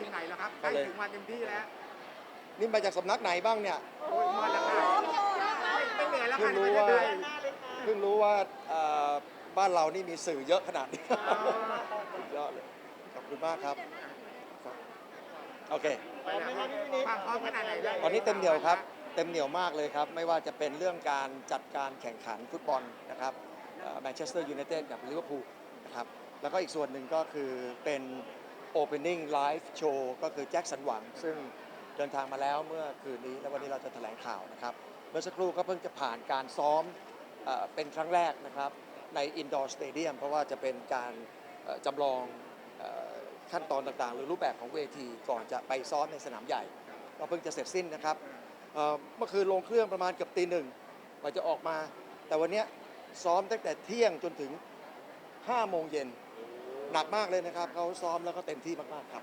ถึงไหนแล้วครับใกล้ถึงวันเต็มที่แล้วนี่มาจากสำนักไหนบ้างเนี่ยโอ้ยมาแล้วค่ะไม่เหนื่อยแล้วเพิ่ค่ะงรู้ว่าเพิ่งรู้ว่าเอ่อบ้านเรานี่มีสื่อเยอะขนาดนี้สุดยอดเลยขอบคุณมากครับครับโอเค ไปแล้วความพร้อมขนาดไหนแล้วตอนนี้เต็มเหนียวครับ เต็มเหนียวมากเลยครับ ไม่ว่าจะเป็นเรื่องการจัดการแข่งขันฟุตบอลนะครับแมนเชสเตอร์ยูไนเต็ดกับลิเวอร์พูลนะครับ แล้วก็อีกส่วนหนึ่งก็คือเป็น Opening Live Show ก็คือแจ็คสันหวัง ซึ่งเดินทางมาแล้วเมื่อคืนนี้ และวันนี้เราจะแถลงข่าวนะครับ เมื่อสักครู่ก็เพิ่งจะผ่านการซ้อมเป็นครั้งแรกนะครับในอินดอร์สเตเดียมเพราะว่าจะเป็นการจำลองขั้นตอนต่างๆ หรือรูปแบบของเวทีก่อนจะไปซ้อมในสนามใหญ่ ก็เพิ่งจะเสร็จสิ้นนะครับเมื่อคืนลงเครื่องประมาณเกือบตีหนึ่งกว่าจะออกมา แต่วันนี้ซ้อมตั้งแต่เที่ยงจนถึง5โมงเย็น หนักมากเลยนะครับเขาซ้อมแล้วก็เต็มที่มากๆครับ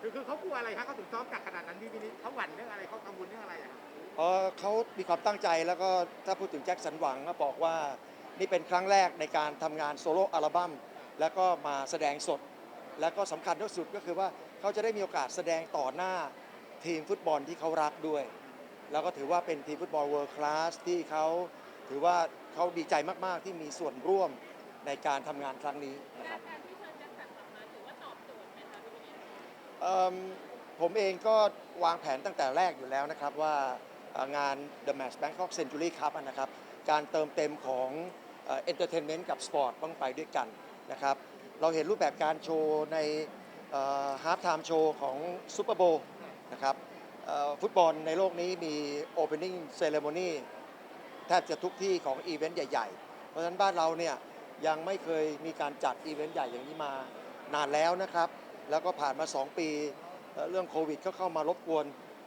คือคือเขากลัวอะไรครับเขาถึงซ้อมหนักขนาดนั้นพี่พี่นิดเขาหวั่นเรื่องอะไรเขากังวลเรื่องอะไรอะครับเพราะเขามีความตั้งใจแล้วก็ถ้าพูดถึงแจ็คสันหวังก็บอกว่านี่เป็นครั้งแรกในการทำงานโซโล่อัลบั้มแล้วก็มาแสดงสด แล้วก็สำคัญที่สุดก็คือว่าเขาจะได้มีโอกาสแสดงต่อหน้าทีมฟุตบอลที่เขารักด้วย แล้วก็ถือว่าเป็นทีมฟุตบอลเวิร์คลาสที่เขาถือว่าเขาดีใจมาก ๆ ที่มีส่วนร่วมในการทำงานครั้งนี้นะครับ การ เอิ่มผมเองก็วางแผนตั้งแต่แรกอยู่แล้วนะครับว่าเอ่องาน The Match Bangkok Century Cup อะนะครับ การเติมเต็มของเอนเตอร์เทนเมนต์กับสปอร์ตต้องไปด้วยกันนะครับ เราเห็นรูปแบบการโชว์ในฮาร์ t ไทม์โชว์ของซูเปอร์โบนะครับเอ่อฟุตบอลในโลกนี้มี Opening Ceremony แทบจะทุกที่ของอีเวนต์ใหญ่ ๆ เพราะฉะนั้นบ้านเราเนี่ยยังไม่เคยมีการจัดอีเวนต์ใหญ่อย่างนี้มานานแล้วนะครับ แล้วก็ผ่านมา 2 ปีเอ่อเรื่องโควิดก็เข้ามารบกวน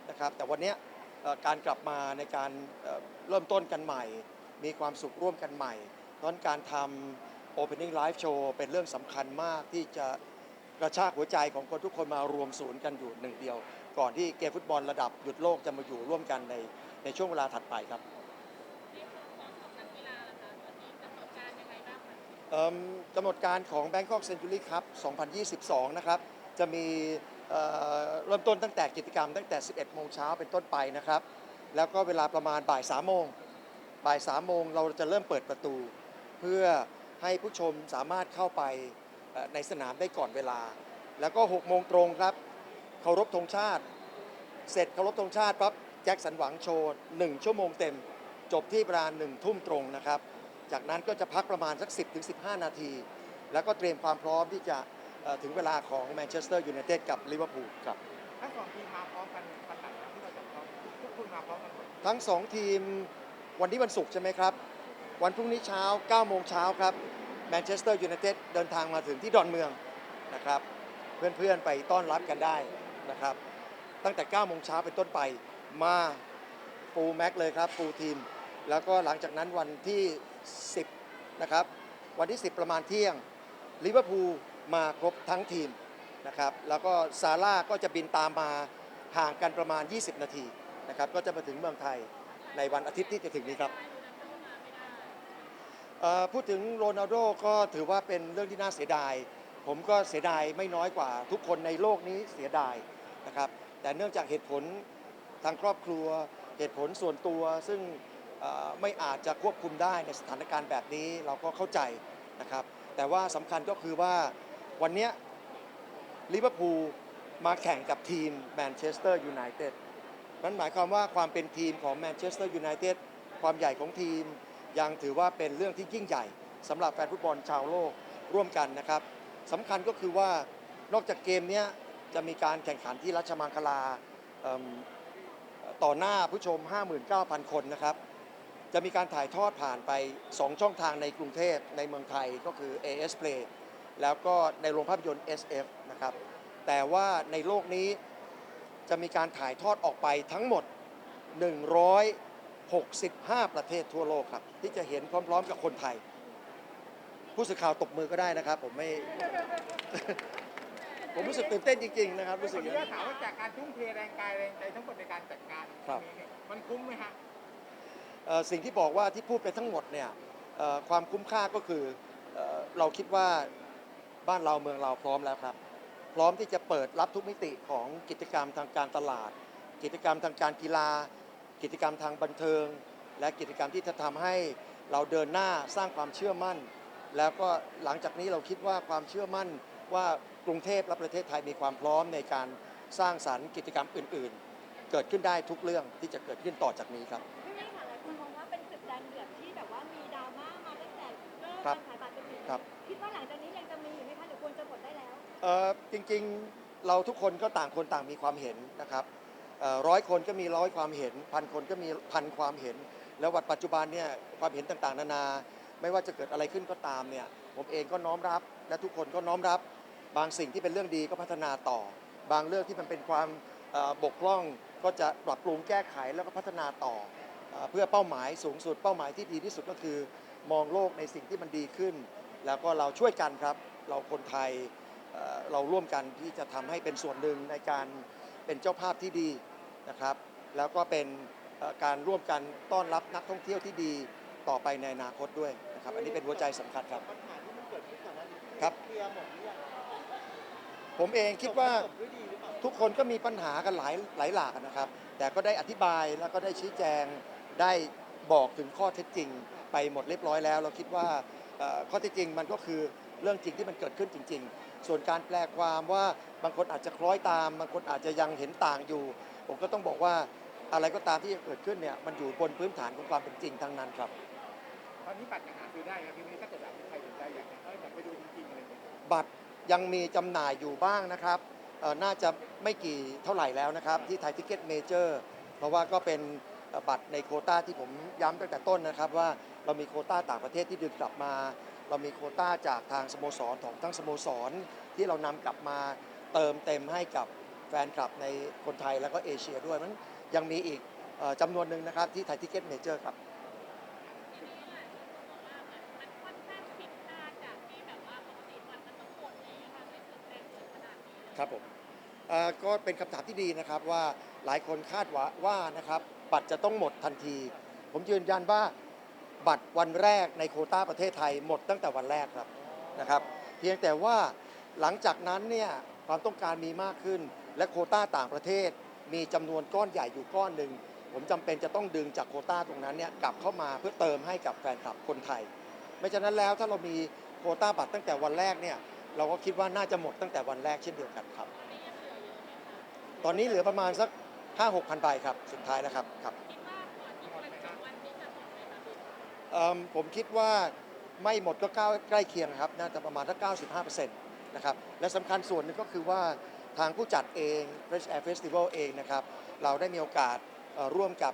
นะครับ แต่วันเนี้ยเอ่อการกลับมาในการเอ่อเริ่มต้นกันใหม่ มีความสุขร่วมกันใหม่เพราะฉะนั้นการทำ Opening Live Show เป็นเรื่องสำคัญมากที่จะกระชากหัวใจของคนทุกคนมารวมศูนย์กันอยู่หนึ่งเดียว ก่อนที่เกมฟุตบอลระดับหยุดโลกจะมาอยู่ร่วมกันในในช่วงเวลาถัดไปครับในส่วนของของนักกีฬาล่ะคะตอนนี้กำหนดการยังไงบ้างคะเอิ่มกำหนดการของ Bangkok Century Cup 2022 นะครับ จะมีเริ่มต้นตั้งแต่กิจกรรมตั้งแต่ 11 โมงเช้าเป็นต้นไปนะครับ แล้วก็เวลาประมาณบ่าย3โมงบ่าย3โมงเราจะเริ่มเปิดประตู เพื่อให้ผู้ชมสามารถเข้าไปในสนามได้ก่อนเวลา แล้วก็ 6 โมงตรงครับเคารพธงชาติ เสร็จเคารพธงชาติปั๊บแจ็คสันหวังโชว์1ชั่วโมงเต็ม จบที่ประมาณ1ทุ่มตรงนะครับ จากนั้นก็จะพักประมาณสัก 10-15 นาที แล้วก็เตรียมความพร้อมที่จะ ถึงเวลาของแมนเชสเตอร์ยูไนเต็ดกับลิเวอร์พูลครับทั้งสองทีมมาพร้อมกันวันไหนครับที่เราจะพร้อมทุกคนมาพร้อมกันหมดทั้ง2ทีมวันนี้วันศุกร์ใช่ไหมครับ วันพรุ่งนี้เช้า9โมงเช้าครับแมนเชสเตอร์ยูไนเต็ดเดินทางมาถึงที่ดอนเมืองนะครับ เพื่อนๆไปต้อนรับกันได้นะครับ ตั้งแต่9โมงเช้าเป็นต้นไปมาฟูลแม็กเลยครับฟูลทีม แล้วก็หลังจากนั้นวันที่ 10นะครับวันที่ 10 ประมาณเที่ยงลิเวอร์พูล มาครบทั้งทีมนะครับแล้วก็ซาร่าก็จะบินตามมาห่างกันประมาณ 20 นาทีนะครับก็จะมาถึงเมืองไทยในวันอาทิตย์ที่จะถึงนี้ครับพูดถึงโรนัลโดก็ถือว่าเป็นเรื่องที่น่าเสียดาย ผมก็เสียดายไม่น้อยกว่า ทุกคนในโลกนี้เสียดายนะครับแต่เนื่องจากเหตุผลทางครอบครัวเหตุผลส่วนตัว ซึ่งไม่อาจจะควบคุมได้ในสถานการณ์แบบนี้เราก็เข้าใจนะครับแต่ว่าสำคัญก็คือว่า วันเนี้ยลิเวอร์พูลมาแข่งกับทีมแมนเชสเตอร์ยูไนเต็ดนั่นหมายความว่าความเป็นทีมของแมนเชสเตอร์ยูไนเต็ดความใหญ่ของทีม ยังถือว่าเป็นเรื่องที่ยิ่งใหญ่สำหรับแฟนฟุตบอลชาวโลกร่วมกันนะครับสำคัญก็คือว่านอกจากเกมนี้จะมีการแข่งขันที่รัชมังคลาต่อหน้าผู้ชม 59,000 คนนะครับ จะมีการถ่ายทอดผ่านไป 2 ช่องทางในกรุงเทพในเมืองไทยก็คือ AS Play แล้วก็ในโรงภาพยนตร์ SF นะครับ แต่ว่าในโลกนี้จะมีการถ่ายทอดออกไปทั้งหมด 165 ประเทศทั่วโลกครับ ที่จะเห็นพร้อมๆกับคนไทย ผู้สื่อข่าวตบมือก็ได้นะครับ ผมไม่ ผมรู้สึกตื่นเต้นจริงๆนะครับรู้ขสึอกออนุย่างญานั้ตนถามว่าจากการทุ่มเทแรงกายแรงใจทั้งหมดในการจัดการครับตงนี้เนี่ยมันคุ้มไหมฮะ เอ่อสิ่งที่บอกว่าที่พูดไปทั้งหมดเนี่ยเอ่อความคุ้มค่าก็คือเอ่อเราคิดว่า บ้านเราเมืองเราพร้อมแล้วครับ พร้อมที่จะเปิดรับทุกมิติของกิจกรรมทางการตลาด กิจกรรมทางการกีฬา กิจกรรมทางบันเทิง และกิจกรรมที่จะทำให้เราเดินหน้าสร้างความเชื่อมั่น แล้วก็หลังจากนี้เราคิดว่าความเชื่อมั่นว่ากรุงเทพและประเทศไทยมีความพร้อมในการสร้างสรรค์กิจกรรมอื่น ๆ เกิดขึ้นได้ทุกเรื่องที่จะเกิดขึ้นต่อจากนี้ครับพี่นี่ค่ะหลายคนมองว่าเป็นศึกแดงเดือดที่แบบว่ามีดราม่ามาตั้งแต่เริ่มครักาบรขายบัตรจนถึงครับคิดว่าหลังจากนี้ยัง เอ่อจริงๆเราทุกคนก็ต่างคนต่างมีความเห็นนะครับร้อยคนก็มีร้อยความเห็นพันคนก็มีพันความเห็น แล้ววัดปัจจุบันเนี่ยความเห็นต่างๆ นานา ไม่ว่าจะเกิดอะไรขึ้นก็ตามเนี่ยผมเองก็น้อมรับและทุกคนก็น้อมรับ บางสิ่งที่เป็นเรื่องดีก็พัฒนาต่อ บางเรื่องที่มันเป็นความบกพร่องก็จะปรับปรุงแก้ไขแล้วก็พัฒนาต่อ เพื่อเป้าหมายสูงสุดเป้าหมายที่ดีที่สุดก็คือ มองโลกในสิ่งที่มันดีขึ้น แล้วก็เราช่วยกันครับ เราคนไทย เราร่วมกันที่จะทำให้เป็นส่วนหนึ่งในการเป็นเจ้าภาพที่ดีนะครับ แล้วก็เป็นการร่วมกันต้อนรับนักท่องเที่ยวที่ดีต่อไปในอนาคตด้วยนะครับ อันนี้เป็นหัวใจสำคัญครับปัญหาที่มันเกิดขึ้นก่อนหน้านี้ครับเคลียร์หมดหรือยังผมเองคิดว่าทุกคนก็มีปัญหากันหลายหลายหลากนะครับ แต่ก็ได้อธิบายแล้วก็ได้ชี้แจงได้บอกถึงข้อเท็จจริง ไปหมดเรียบร้อยแล้ว เราคิดว่าข้อเท็จจริงมันก็คือเรื่องจริงที่มันเกิดขึ้นจริง ๆ ส่วนการแปลความว่าบางคนอาจจะคล้อยตาม บางคนอาจจะยังเห็นต่างอยู่ ผมก็ต้องบอกว่าอะไรก็ตามที่จะเกิดขึ้นเนี่ยมันอยู่บนพื้นฐานของความเป็นจริงทั้งนั้นครับ ตอนนี้บัตรยังหาซื้อได้ครับพี่นี่ถ้าเกิดใครสนใจอยากจะเอออยากไปดูจริงๆอะไรอย่างเงี้ยบัตรยังมีจำหน่ายอยู่บ้างนะครับเอ่อน่าจะไม่กี่เท่าไหร่แล้วนะครับ ที่ไทยทิเก็ตเมเจอร์เพราะว่าก็เป็นเอ่อบัตรในโควต้าที่ผมย้ำตั้งแต่ต้นนะครับ ว่าเรามีโควต้าต่างประเทศที่ดึงกลับมา เรามีโควต้าจากทางสโมสรของทั้งสโมสร ที่เรานำกลับมาเติมเต็มให้กับแฟนคลับในคนไทยแล้วก็เอเชียด้วยมันยังมีอีกเอ่อจำนวนหนึ่งนะครับที่ไทยทิเก็ตเมเจอร์ครับทีนี้หลายคนก็บอกว่าเหมือนมันค่อนข้างผิดพลาดจากที่แบบว่าปกติมันมันต้องหมดเลยค่ะไม่ถึงแรงเกินขนาดนี้เลยครับผมเอ่อก็เป็นคำถามที่ดีนะครับว่าหลายคนคาดว่าว่านะครับบัตรจะต้องหมดทันที ผมยืนยันว่า บัตรวันแรกในโคต้าประเทศไทยหมดตั้งแต่วันแรกครับนะครับ เพียงแต่ว่าหลังจากนั้นเนี่ยความต้องการมีมากขึ้น และโคต้าต่างประเทศ มีจำนวนก้อนใหญ่อยู่ก้อนหนึ่งผมจำเป็นจะต้องดึงจากโคต้าตรงนั้นเนี่ยกลับเข้ามาเพื่อเติมให้กับแฟนคลับคนไทย ไม่ฉะนั้นแล้วถ้าเรามีโคต้าบัตรตั้งแต่วันแรกเนี่ยเราก็คิดว่าน่าจะหมดตั้งแต่วันแรกเช่นเดียวกันครับ ตอนนี้เหลือประมาณสัก5 6 0 0 0ใบครับสุดท้ายแล้วครับครับ เอิ่มผมคิดว่าไม่หมดก็ใกล้ใกล้เคียงครับ น่าจะประมาณสัก95%นะครับ และสำคัญส่วนหนึงก็คือว่าทางผู้จัดเอง Fresh Air Festival เองนะครับ เราได้มีโอกาสเอ่อร่วมกับ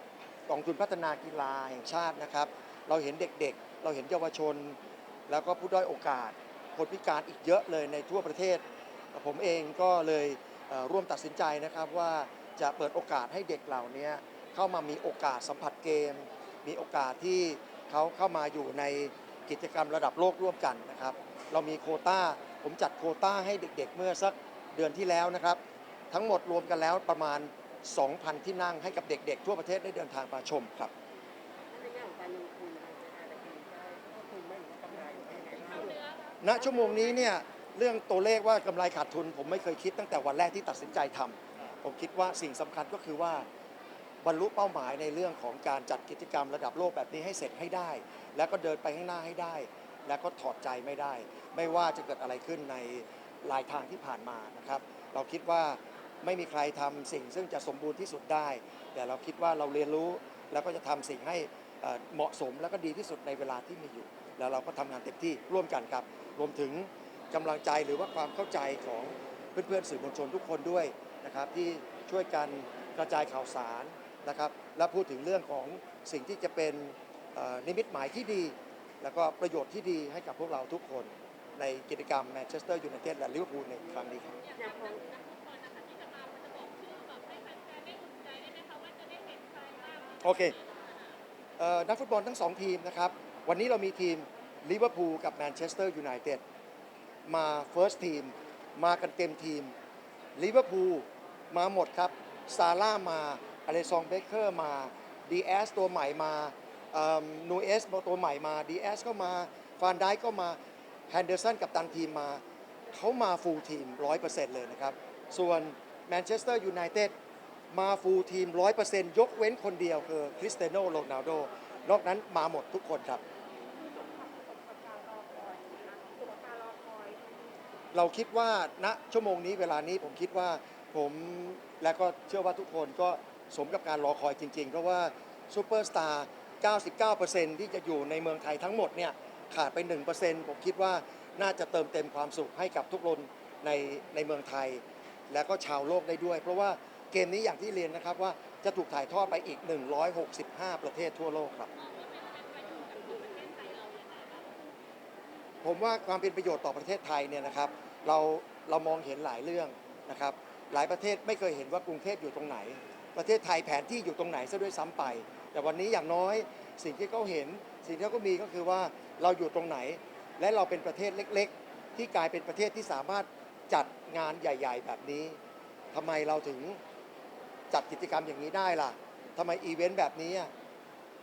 กองทุนพัฒนากีฬาแห่งชาตินะครับ เราเห็นเด็กๆ เราเห็นเยาวชน แล้วก็ผู้ด้อยโอกาส คนพิการอีกเยอะเลยในทั่วประเทศ ผมเองก็เลยเอ่อร่วมตัดสินใจนะครับว่าจะเปิดโอกาสให้เด็กเหล่านี้เข้ามามีโอกาสสัมผัสเกม มีโอกาสที่ เขาเข้ามาอยู่ในกิจกรรมระดับโลกร่วมกันนะครับ เรามีโควต้า ผมจัดโควต้าให้เด็กๆ เมื่อสักเดือนที่แล้วนะครับ ทั้งหมดรวมกันแล้วประมาณ 2,000 ที่นั่งให้กับเด็กๆ ทั่วประเทศได้เดินทางมาชมครับในแง่ของการลงทุนทางเศรษฐกิจได้ก็คือไม่กำไรยังไงบ้างเนื้อณชั่วโมงนี้เนี่ยเรื่องตัวเลขว่ากำไรขาดทุน ผมไม่เคยคิดตั้งแต่วันแรกที่ตัดสินใจทำผมคิดว่าสิ่งสำคัญก็คือว่า บรรลุเป้าหมายในเรื่องของการจัดกิจกรรมระดับโลกแบบนี้ให้เสร็จให้ได้ แล้วก็เดินไปข้างหน้าให้ได้ แล้วก็ถอดใจไม่ได้ ไม่ว่าจะเกิดอะไรขึ้นในลายทางที่ผ่านมานะครับ เราคิดว่าไม่มีใครทำสิ่งซึ่งจะสมบูรณ์ที่สุดได้ แต่เราคิดว่าเราเรียนรู้แล้วก็จะทำสิ่งให้เหมาะสมแล้วก็ดีที่สุดในเวลาที่มีอยู่ แล้วเราก็ทำงานเต็มที่ร่วมกันครับ รวมถึงกำลังใจหรือว่าความเข้าใจของเพื่อนๆสื่อมวลชนทุกคนด้วยนะครับที่ช่วยกันกระจายข่าวสาร นะครับและพูดถึงเรื่องของสิ่งที่จะเป็นเอ่อนิมิตหมายที่ดี แล้วก็ประโยชน์ที่ดีให้กับพวกเราทุกคนในกิจกรรมแมนเชสเตอร์ยูไนเต็ดและลิเวอร์พูลในครั้งนี้ครับอยากนักนักฟุตบอลนะคะที่จะมามันจะบอกชื่อแบบให้แฟนๆได้อุ่นใจได้ไหมคะว่าจะได้เห็นใครบ้างโอเคเอ่อนักฟุตบอลทั้งสองทีมนะครับ วันนี้เรามีทีมลิเวอร์พูลกับแมนเชสเตอร์ยูไนเต็ดมาเฟิร์สทีมมากันเต็มทีมลิเวอร์พูลมาหมดครับ ซาร่ามา อเลซองเบเกอร์มาดีเอสตัวใหม่มานูเอสตัวใหม่มาดีเอสก็มาฟานไดก็มาแฮนเดอร์สันกับตันทีมมา เขามาฟูลทีม 100%เลยนะครับ ส่วนแมนเชสเตอร์ยูไนเต็ดมาฟูลทีม 100%ยกเว้นคนเดียวคือคริสเตียโนโรนัลโดนอกนั้นมาหมดทุกคนครับ เราคิดว่าณชั่วโมงนี้เวลานี้ผมคิดว่าผมและก็เชื่อว่าทุกคนก็ สมกับการรอคอยจริง ๆ เพราะว่าซูเปอร์สตาร์ 99%ที่จะอยู่ในเมืองไทยทั้งหมดเนี่ยขาดไป 1%ผมคิดว่าน่าจะเติมเต็มความสุขให้กับทุกคนในในเมืองไทย และก็ชาวโลกได้ด้วย เพราะว่าเกมนี้อย่างที่เรียนนะครับว่าจะถูกถ่ายทอดไปอีก 165 ประเทศทั่วโลกครับผมว่าความเป็นประโยชน์ต่อประเทศไทยเนี่ยนะครับเราเรามองเห็นหลายเรื่องนะครับหลายประเทศไม่เคยเห็นว่ากรุงเทพอยู่ตรงไหน ประเทศไทยแผนที่อยู่ตรงไหนซะด้วยซ้ำไป แต่วันนี้อย่างน้อยสิ่งที่เขาเห็น สิ่งที่เขามีก็คือว่าเราอยู่ตรงไหน และเราเป็นประเทศเล็ก ๆ ที่กลายเป็นประเทศที่สามารถจัดงานใหญ่ ๆ แบบนี้ทำไมเราถึงจัดกิจกรรมอย่างนี้ได้ล่ะทำไมอีเวนต์แบบนี้อะ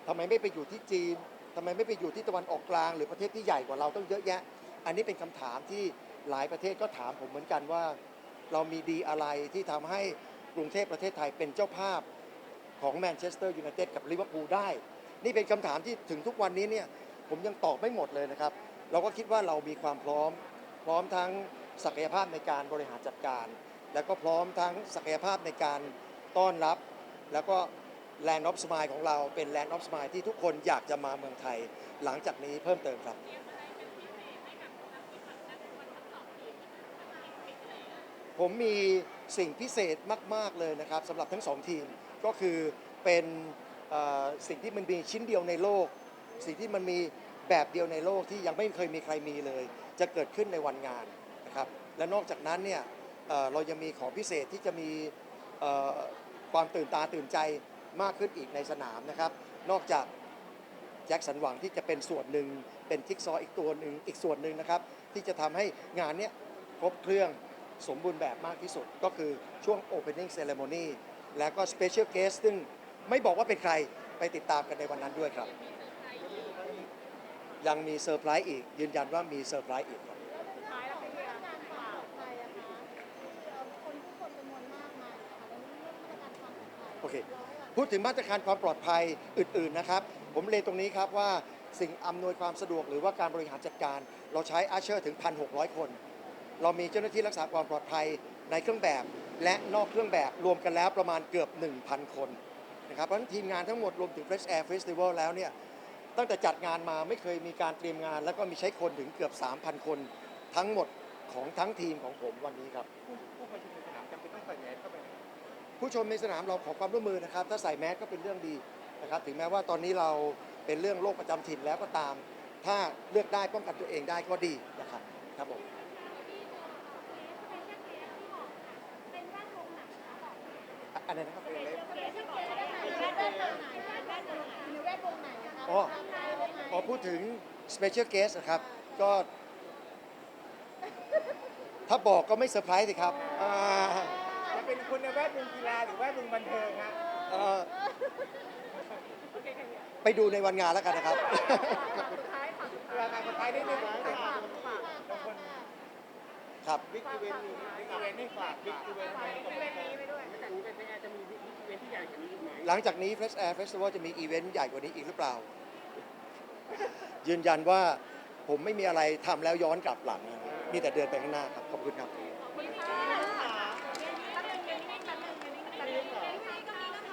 ทำไมไม่ไปอยู่ที่จีนทำไมไม่ไปอยู่ที่ตะวันออกกลาง หรือประเทศที่ใหญ่กว่าเราต้องเยอะแยะ อันนี้เป็นคำถามที่หลายประเทศก็ถามผมเหมือนกันว่า เรามีดีอะไรที่ทำให้ กรุงเทพประเทศไทยเป็นเจ้าภาพของแมนเชสเตอร์ยูไนเต็ดกับลิเวอร์พูลได้ นี่เป็นคำถามที่ถึงทุกวันนี้เนี่ยผมยังตอบไม่หมดเลยนะครับ เราก็คิดว่าเรามีความพร้อม พร้อมทั้งศักยภาพในการบริหารจัดการ แล้วก็พร้อมทั้งศักยภาพในการต้อนรับ แล้วก็แลนด์ออฟสมายของเราเป็นแลนด์ออฟสมายที่ทุกคนอยากจะมาเมืองไทย หลังจากนี้เพิ่มเติมครับผมมี สิ่งพิเศษมาก ๆ เลยนะครับสำหรับทั้งสองทีมก็คือเป็นสิ่งที่มันมีชิ้นเดียวในโลก สิ่งที่มันมีแบบเดียวในโลกที่ยังไม่เคยมีใครมีเลย จะเกิดขึ้นในวันงานนะครับและนอกจากนั้นเนี่ยเรายังมีของพิเศษที่จะมีความตื่นตาตื่นใจมากขึ้นอีกในสนามนะครับ นอกจากแจ็คสันหวังที่จะเป็นส่วนหนึ่งเป็นทิกซอว์อีกตัวหนึ่งอีกส่วนหนึ่งนะครับ ที่จะทำให้งานเนี้ยครบเครื่อง สมบูรณ์แบบมากที่สุด ก็คือช่วง Opening Ceremony แล้วก็ Special Guest ซึ่งไม่บอกว่าเป็นใครไปติดตามกันในวันนั้นด้วยครับ ยังมีเซอร์ไพรส์อีก ยืนยันว่ามีเซอร์ไพรส์อีกครับสุดท้ายแล้วเป็นเรื่องการปลอดภัยอะคะเอ่อคนผู้คนจำนวนมากมานะคะแล้วเรื่องมาตรการความปลอดภัยโอเคร้อยอะพูดถึงมาตรการความปลอดภัยอื่น ๆนะครับ ผมเรียนตรงนี้ครับว่าสิ่งอำนวยความสะดวกหรือว่าการบริหารจัดการ เราใช้อาเชอร์ถึง 1,600 คน เรามีเจ้าหน้าที่รักษาความปลอดภัยในเครื่องแบบ และนอกเครื่องแบบรวมกันแล้วประมาณเกือบ 1,000 คนนะครับเพราะฉะนั้นทีมงานทั้งหมดรวมถึง Fresh Air Festival แล้วเนี่ยตั้งแต่จัดงานมาไม่เคยมีการเตรียมงาน แล้วก็มีใช้คนถึงเกือบ 3,000 คนทั้งหมดของทั้งทีมของผมวันนี้ครับ ผู้ผู้มาชมในสนามจำเป็นต้องใส่แมสเข้าไปไหมผู้ชมในสนามเราขอความร่วมมือนะครับ ถ้าใส่แมสก็เป็นเรื่องดีนะครับ ถึงแม้ว่าตอนนี้เราเป็นเรื่องโรคประจำถิ่นแล้วก็ตาม ถ้าเลือกได้ป้องกันตัวเองได้ก็ดีนะครับ ครับผม เป็นแวดวงไหนคะบอก อะอันไหนนะครับเกสเกสเกสแวดวงไหนแวดวงไหนอยู่แวดวงไหนนะคะอ๋อทำงานยังไงพอพูดถึง Special Guest นะครับ ก็ถ้าบอกก็ไม่เซอร์ไพรส์สิครับอ่าจะเป็นคนในแวดวงกีฬาหรือแวดวงบันเทิงฮะเอ่อไปดูในวันงานแล้วกันนะครับสุดท้ายค่ะเวลาการสุดท้ายนิดนึงฝากฝากฝากบางคน ครับ บิ๊กอีเวนต์นี้บิ๊กอีเวนต์นี่ฝากบิ๊กอีเวนต์นี้บิ๊กอีเวนต์นี้ไปด้วยจากนี้เป็นยังไงจะมีบิ๊กอีเวนต์ที่ใหญ่กว่านี้อีกไหมหลังจากนี้ Fresh Air Festival จะมีอีเวนต์ใหญ่กว่านี้อีกหรือเปล่า ยืนยันว่าผมไม่มีอะไรทำแล้วย้อนกลับหลังมีแต่เดินไปข้างหน้าครับ ขอบคุณครับ